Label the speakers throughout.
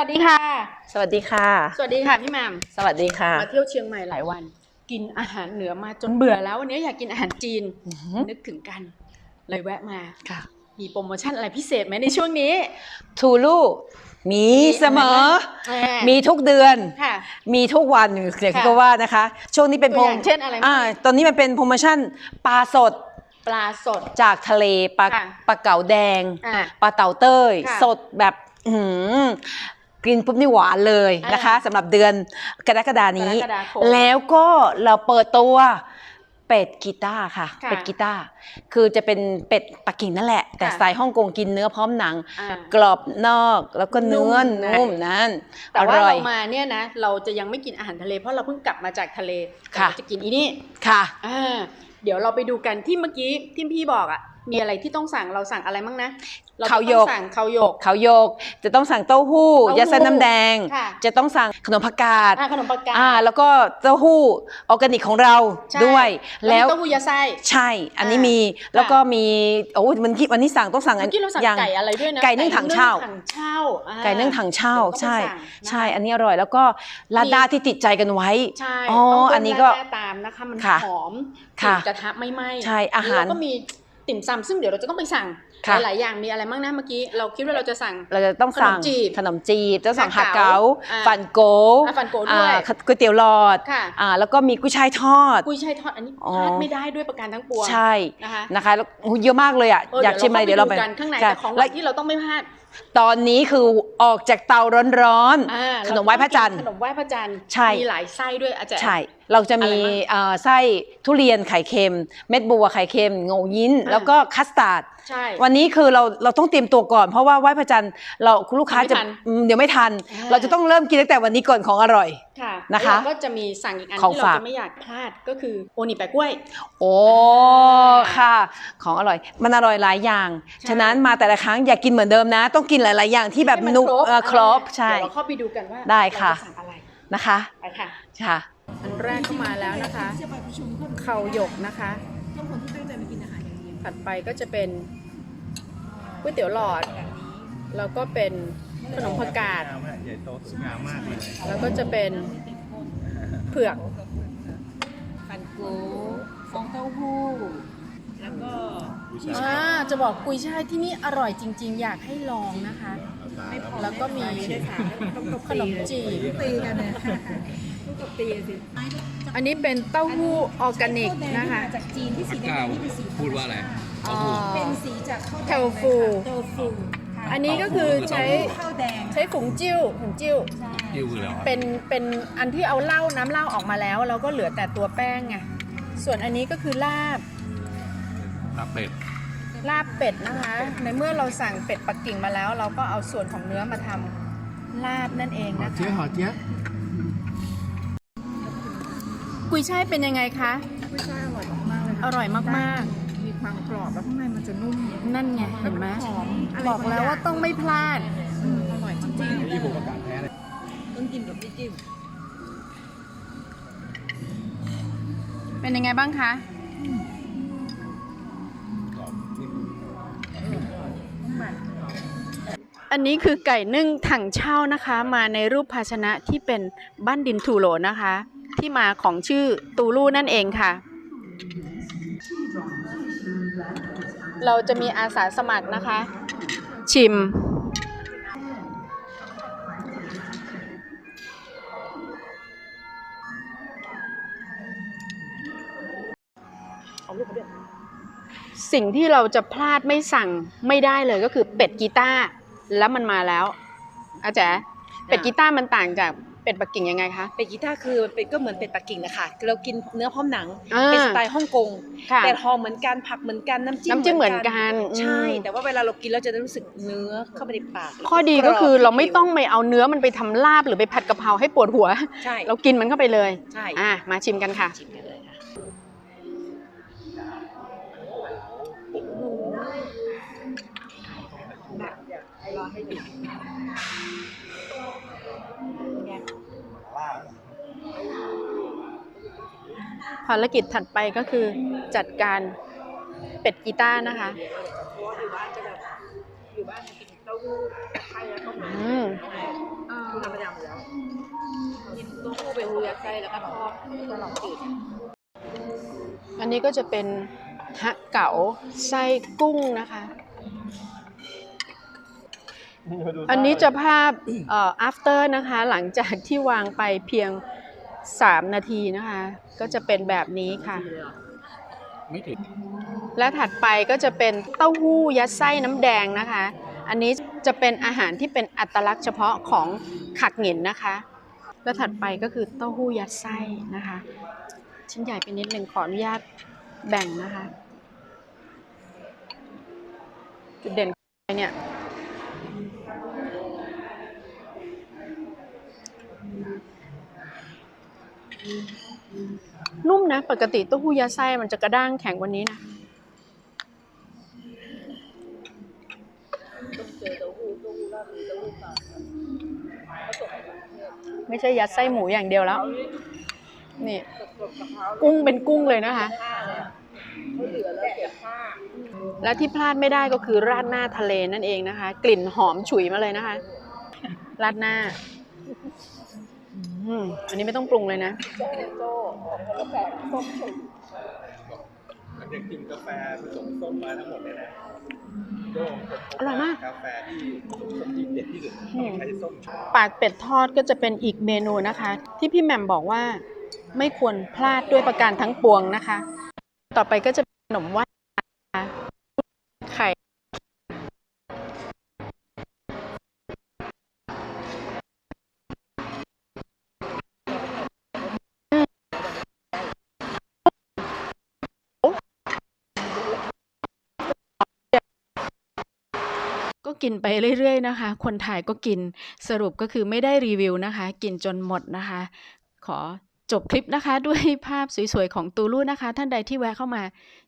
Speaker 1: วัสดีค่ะ
Speaker 2: สวัสดีค่ะ
Speaker 1: สวัสดีค่ะพี่แหมม
Speaker 2: สวัสดีค่ะ
Speaker 1: มาเที่ยวเชียงใหม่หลายวัน กินอาหารเหนือมาจนเบื่อแล้ววันนี้อยากกินอาหารจีน
Speaker 2: อือหือ
Speaker 1: นึกถึงกัน เลยแวะมา
Speaker 2: ค่ะ
Speaker 1: มีโปรโมชั่นอะไรพิเศษไหมในช่วงนี้
Speaker 2: ทูลูมีเสมอ
Speaker 1: แห
Speaker 2: มีทุกเดือน
Speaker 1: ค่ะ
Speaker 2: มีทุกวันอย่างที่
Speaker 1: ค่ะ
Speaker 2: ก็ว่านะคะ ช่วงนี้เป็น
Speaker 1: ตัวอย่างเช่นอะไรบ้าง
Speaker 2: อ่าตอนนี้มันเป็นโปรโมชั่นปลาสด
Speaker 1: ปลาสด
Speaker 2: จากทะเลปลา
Speaker 1: ค่ะ
Speaker 2: ปลาเก๋าแดง
Speaker 1: อ่า
Speaker 2: ปลาเต่าเต้ย
Speaker 1: ค่ะ
Speaker 2: สดแบบอื้อหือ กินปุ๊บนี่หวานเลยนะคะ
Speaker 1: อ่า
Speaker 2: สำหรับเดือนกรกฎานี้
Speaker 1: กรกฎาคม
Speaker 2: แล้วก็เราเปิดตัวเป็ดกีตาร์ค่ะ
Speaker 1: ค่ะ
Speaker 2: เป็ดกีตาร์คือจะเป็นเป็ดปักกิ่งนั่นแหละ แต่
Speaker 1: ค่ะ
Speaker 2: สไตล์ฮ่องกงกินเนื้อพร้อมหนัง
Speaker 1: อ่า
Speaker 2: กรอบนอกแล้วก็เนื้อ
Speaker 1: นุ่มนะ
Speaker 2: นุ่มนั่น
Speaker 1: แต่
Speaker 2: อ
Speaker 1: ว่า
Speaker 2: ร่อ
Speaker 1: เรา
Speaker 2: ย
Speaker 1: มาเนี่ยนะ เราจะยังไม่กินอาหารทะเลเพราะเราเพิ่งกลับมาจากทะเล
Speaker 2: ค่ะ
Speaker 1: เราจะกินอีนี่
Speaker 2: ค่ะ
Speaker 1: อ่าเดี๋ยวเราไปดูกันที่เมื่อกี้ที่พี่บอกอะ มีอะไรที่ต้องสั่งเราสั่งอะไรบ้างนะเราจะ
Speaker 2: ข้าวหย
Speaker 1: ต้อง
Speaker 2: ก
Speaker 1: สั่งข้าวหยก
Speaker 2: เขาโยก จะต้องสั่งเต้าหู้
Speaker 1: เต้าหู้
Speaker 2: ยัดไส้น้ำแดง
Speaker 1: ค่ะ
Speaker 2: จะต้องสั่งขนมผักกาด
Speaker 1: อ่าขนมปังกา
Speaker 2: อ่า แล้วก็เต้าหู้ออร์แกนิกของเรา
Speaker 1: ใช่
Speaker 2: ด้วย
Speaker 1: แล้
Speaker 2: แล้วว
Speaker 1: มีเต้าหู้ยาไส้
Speaker 2: ใช่ อันนี้
Speaker 1: อ่ามี
Speaker 2: มีแล้วก็มีโอ้วันนี้วันนี้สั่งต้องสั่งอั
Speaker 1: เมื่
Speaker 2: น
Speaker 1: อกี้เราสั่ง
Speaker 2: อย่าง
Speaker 1: ไก่อะไรด้วยนะ
Speaker 2: ไก่นึ่งถังเช่า
Speaker 1: ไก่นึ่งถังเช่าอ่า
Speaker 2: ไก่นึ่งถังเช่า
Speaker 1: ดี๋ยวต้อง
Speaker 2: ใช่
Speaker 1: ไปสั่งนะคะ
Speaker 2: ใช่ อันนี้อร่อย แล้วก็ลาดด้าที่ติดใจกันไว้
Speaker 1: ใช่
Speaker 2: อ๋อ
Speaker 1: ต้องเพิ่ม
Speaker 2: อันนี้ก็
Speaker 1: ราดหาตามนะคะมัน
Speaker 2: ค่ะ
Speaker 1: หอม
Speaker 2: ค่ะ
Speaker 1: กลิ่นกระทะไม่ไหม้
Speaker 2: ใช่อาหาร
Speaker 1: แล้วก็มี ติ่มซำซึ่งเดี๋ยวเราจะต้องไปสั่ง
Speaker 2: ค่ะ
Speaker 1: หลายๆอย่างมีอะไรบ้างนะเมื่อกี้เราคิดว่าเราจะสั่ง
Speaker 2: เราจะต้องสั่ง
Speaker 1: ขนมจีบ
Speaker 2: ขนมจีบต้องสั่ง
Speaker 1: ฮา
Speaker 2: ฮา
Speaker 1: เก๋า
Speaker 2: เก๋า
Speaker 1: อ่า
Speaker 2: ฟันโก
Speaker 1: อ่าฟันโกด้วย
Speaker 2: อ่าก๋วยเตี๋ยวหลอด
Speaker 1: ค่ะ
Speaker 2: อ่าแล้วก็มีกุ้ยช่ายทอด
Speaker 1: กุ้ยช่ายทอดอันนี้
Speaker 2: อ๋อ
Speaker 1: พลาดไม่ได้ด้วยประการทั้งปวง
Speaker 2: ใช่
Speaker 1: นะคะ
Speaker 2: นะคะแล้วโอ้โหเยอะมากเลยอะ
Speaker 1: เออ
Speaker 2: อยากชิมอะไรเดี๋ยวเราไป
Speaker 1: กันข้างใน
Speaker 2: ใช่
Speaker 1: แต่ของห
Speaker 2: และ
Speaker 1: วานที่เราต้องไม่พลาด
Speaker 2: ตอนนี้คือออกจากเตาร้อน
Speaker 1: อ่า
Speaker 2: ๆขนมไหว้พระจันทร์
Speaker 1: ขนมไหว้พระจันทร์
Speaker 2: ใช่
Speaker 1: มีหลายไส้ด้วยอาจารย์
Speaker 2: ใช่ เราจะมี
Speaker 1: อะไรบ้าง
Speaker 2: เอ่อไส้ทุเรียนไข่เค็ม เม็ดบัวไข่เค็มโงยิ้น
Speaker 1: อ่า
Speaker 2: แล้วก็คัสตาร์ด
Speaker 1: ใช่
Speaker 2: วันนี้คือเราเราต้องเตรียมตัวก่อนเพราะว่าไหว้พระจันทร์เราคุณลูกค้าจะ
Speaker 1: ไม่ทัน
Speaker 2: อืมเดี๋ยวไม่ทัน
Speaker 1: อ่า
Speaker 2: เราจะต้องเริ่มกินตั้งแต่วันนี้ก่อนของอร่อย
Speaker 1: ค่ะ
Speaker 2: นะคะ
Speaker 1: แล้วเราก็จะมีสั่งอีกอัน
Speaker 2: ของ
Speaker 1: ที่เรา
Speaker 2: ฝาก
Speaker 1: จะไม่อยากพลาดก็คือโอนิแปะกล้วย
Speaker 2: โอ้ค่ะ ของอร่อยมันอร่อยหลายอย่าง
Speaker 1: ใช่
Speaker 2: ฉะนั้นมาแต่ละครั้งอย่ากินเหมือนเดิมนะ ต้องกินหลาย ๆ อย่างที่แบบ
Speaker 1: ให้มัน
Speaker 2: นุ
Speaker 1: ครบ
Speaker 2: เอ่อครบ
Speaker 1: อ่า
Speaker 2: ใช่
Speaker 1: เดี๋ยวเราเข้าไปดูกันว่า
Speaker 2: ได้ค่ะ
Speaker 1: เราจสั่งอะไร
Speaker 2: นะคะ
Speaker 1: ไปค่ะ
Speaker 2: ค่ะ
Speaker 1: อันแรกก็มาแล้วนะคะเข่าหยกนะคะถัดไปก็จะเป็นก๋วยเตี๋ยวหลอด แล้วก็เป็นขนมผักกาด
Speaker 3: ใหญ่โตสวยงามมากเลย
Speaker 1: แล้วก็จะเป็น เผือก
Speaker 4: ฟันกูฟองเต้าหู้ แล้วก็
Speaker 1: อ่าจะบอกกุยช่ายที่นี่อร่อยจริง ๆ อยากให้ลองนะคะแล้วก็มี
Speaker 4: ด้วยค่ะต้องตบ
Speaker 1: ขนมจีบ
Speaker 4: ตีกันเนี่ยต้องตบตีกันสิ
Speaker 1: อันนี้เป็นเต้าหู้ออร์แกนิกนะคะ
Speaker 4: มาจากจีนที่สีแดงๆนี่เป็นสี
Speaker 3: พูดว่าอะไร
Speaker 1: อ่า
Speaker 4: เป็นสีจากข้าวแดง
Speaker 1: เทลฟู
Speaker 4: เทลฟูค่ะ
Speaker 1: อันนี้ก็คือใช้
Speaker 4: ข้าวแดง
Speaker 1: ใช้ผงจิ้วผงจิ้ว
Speaker 4: ใช่
Speaker 3: ยิ้วคืออะไรวะ
Speaker 1: เป็นเป็นอันที่เอาเหล้าน้ำเหล้าออกมาแล้ว เราก็เหลือแต่ตัวแป้งไงส่วนอันนี้ก็คือลาบ
Speaker 3: ตับเป็ด
Speaker 1: ลาบเป็ดนะคะ ในเมื่อเราสั่งเป็ดปักกิ่งมาแล้ว เราก็เอาส่วนของเนื้อมาทำลาบนั่นเองนะคะกุยช่ายเป็นยังไงคะ
Speaker 4: กุ้ยช่ายอร่อยมากๆเลย
Speaker 1: อร่อยมาก
Speaker 4: มีความกรอบแล้วข้างในมันจะนุ่ม
Speaker 1: ๆนั่นไงเห็นไหม
Speaker 4: หอมะไร
Speaker 1: บอกแล้วว่าต้องไม่พลาด
Speaker 4: อืมอร่อยจริง
Speaker 3: นี่ผมประกาศแพ้เลย
Speaker 4: ๆต้องกินกับน้ำจิ้ม
Speaker 1: เป็นยังไงบ้างคะอันนี้คือไก่นึ่งถังเช่านะคะ มาในรูปภาชนะที่เป็นบ้านดินทูโหลนะคะ ที่มาของชื่อตูลูนั่นเองค่ะ เราจะมีอาสาสมัครนะคะ ชิม สิ่งที่เราจะพลาดไม่สั่งไม่ได้เลยก็คือเป็ดกีตาร์แล้วมันมาแล้วอาจารย์เป็ดกีตาร์มันต่างจาก เป็ดปักกิ่งยังไงคะ
Speaker 2: เป็ดกีตาร์คือเป็นก็เหมือนเป็ดปักกิ่งนะคะคือเรากินเนื้อพร้อมหนัง
Speaker 1: อ่า
Speaker 2: เป็นสไตล์ฮ่องกง
Speaker 1: ค่ะ
Speaker 2: แต่หอมเหมือนกัน ผักเหมือนกัน น้ำจิ้ม
Speaker 1: น้ำจิ้มเหมือนกัน
Speaker 2: ใช่
Speaker 1: อืม
Speaker 2: แต่ว่าเวลาเรากินเราจะได้รู้สึกเนื้อเข้าไปในปาก
Speaker 1: ข้อดีก็คือเราไม่ต้องไปเอาเนื้อมันไปทำลาบหรือไปผัดกะเพราให้ปวดหัว
Speaker 2: ใช่
Speaker 1: เรากินมันเข้าไปเลย
Speaker 2: ใช่
Speaker 1: อะ มาชิมกันค่ะ
Speaker 2: ชิมกันเลยค่ะ
Speaker 1: ภารกิจถัดไปก็คือจัดการเป็ดกีต้าร์นะคะอืม
Speaker 4: อ่า
Speaker 1: ทำประจำแล้วกินเต้าหู้เป็นหูยัดไส้แล้วก็ทอดตัวหลอดจืดอันนี้ก็จะเป็นฮะเก๋าไส้กุ้งนะคะ อันนี้จะภาพเอ่อ after นะคะ หลังจากที่วางไปเพียง 3นาทีนะคะ ก็จะเป็นแบบนี้ค่ะ
Speaker 3: ไม่ถึง
Speaker 1: และถัดไปก็จะเป็นเต้าหู้ยัดไส้น้ำแดงนะคะ อันนี้จะเป็นอาหารที่เป็นอัตลักษณ์เฉพาะของขักหงินนะคะ และถัดไปก็คือเต้าหู้ยัดไส้นะคะ ชิ้นใหญ่ไปนิดหนึ่งขออนุญาตแบ่งนะคะ จุดเด่นของเนี่ย นุ่มนะ ปกติเต้าหู้ยัดไส้มันจะกระด้างแข็งกว่านี้นะไม่ใช่ยัดไส้หมูอย่างเดียวแล้ว นี่ กุ้งเป็นกุ้งเลยนะคะ และที่พลาดไม่ได้ก็คือราดหน้าทะเลนั่นเองนะคะ กลิ่นหอมฉุยมาเลยนะคะ ราดหน้า อืมอันนี้ไม่ต้องปรุงเลยนะ
Speaker 3: เด็กกินกาแฟผสมส้มมาทั้งหมดเลยนะโจ้คนพบ
Speaker 1: อร่อยมาก
Speaker 3: กาแฟที่ผสมส้มที่เด็ดที่สุดต้องใช้ส้ม
Speaker 1: ปากเป็ดทอดก็จะเป็นอีกเมนูนะคะ ที่พี่แหม่มบอกว่าไม่ควรพลาดด้วยประการทั้งปวงนะคะ ต่อไปก็จะเป็นขนมไหว้ ก็กินไปเรื่อยๆนะคะ คนถ่ายก็กินสรุปก็คือไม่ได้รีวิวนะคะ กินจนหมดนะคะ ขอจบคลิปนะคะด้วยภาพสวยๆของตูลูนะคะ ท่านใดที่แวะเข้ามา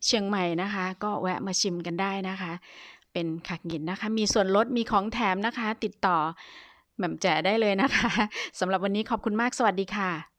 Speaker 1: เชียงใหม่นะคะ ก็แวะมาชิมกันได้นะคะ เป็นขักหินนะคะ มีส่วนลดมีของแถมนะคะ ติดต่อแหม่มแจ๋ได้เลยนะคะสำหรับวันนี้ขอบคุณมากสวัสดีค่ะ